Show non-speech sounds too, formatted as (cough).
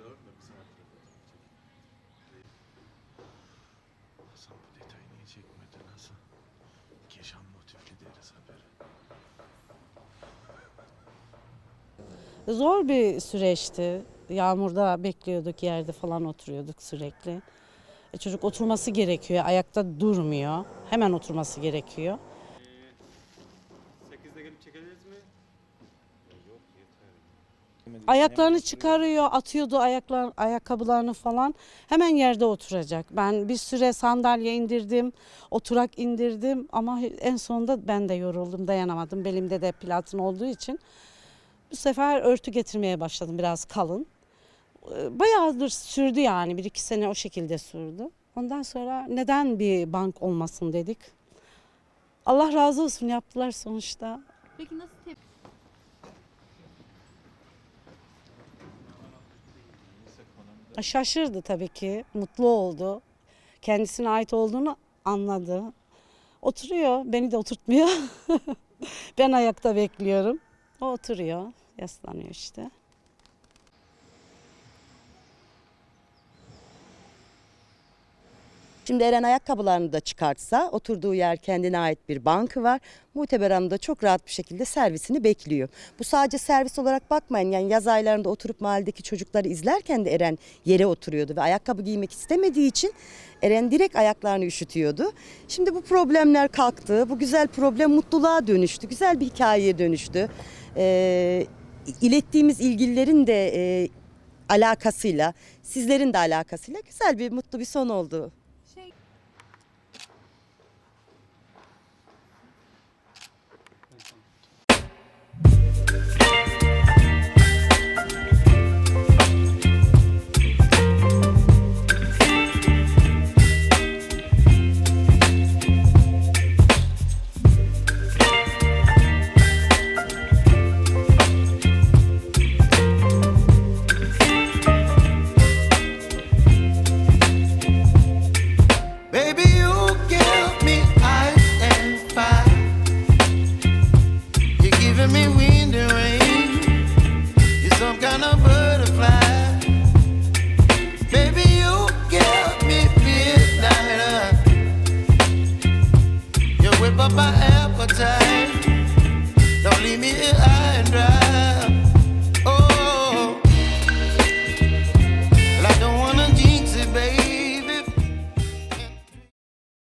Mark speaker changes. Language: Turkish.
Speaker 1: oturalım da bir çekeyim. Hasan bu detayı niye çekmedi nasıl? Keşan motifli deriz haberi.
Speaker 2: Zor bir süreçti. Yağmurda bekliyorduk, yerde falan oturuyorduk sürekli. E, çocuk oturması gerekiyor, ayakta durmuyor. Hemen oturması gerekiyor.
Speaker 3: 8'de gelip çekeceğiz mi?
Speaker 1: Yok yeter.
Speaker 2: Ayaklarını çıkarıyor, atıyordu ayaklar, ayakkabılarını falan. Hemen yerde oturacak. Ben bir süre sandalye indirdim, oturak indirdim ama en sonunda ben de yoruldum, dayanamadım. Belimde de platin olduğu için. Bu sefer örtü getirmeye başladım biraz kalın. Ee, Bayağıdır sürdü yani bir iki sene o şekilde sürdü. Ondan sonra neden bir bank olmasın dedik. Allah razı olsun yaptılar sonuçta.
Speaker 4: Peki nasıl tepki?
Speaker 2: Şaşırdı tabii ki, mutlu oldu. Kendisine ait olduğunu anladı. Oturuyor, beni de oturtmuyor. (laughs) ben ayakta bekliyorum. O oturuyor, yaslanıyor işte.
Speaker 5: Şimdi Eren ayakkabılarını da çıkartsa oturduğu yer kendine ait bir bankı var. Muteber Hanım da çok rahat bir şekilde servisini bekliyor. Bu sadece servis olarak bakmayın yani yaz aylarında oturup mahalledeki çocukları izlerken de Eren yere oturuyordu ve ayakkabı giymek istemediği için Eren direkt ayaklarını üşütüyordu. Şimdi bu problemler kalktı. Bu güzel problem mutluluğa dönüştü. Güzel bir hikayeye dönüştü. Ee, ilettiğimiz ilgililerin de e, alakasıyla, sizlerin de alakasıyla güzel bir mutlu bir son oldu.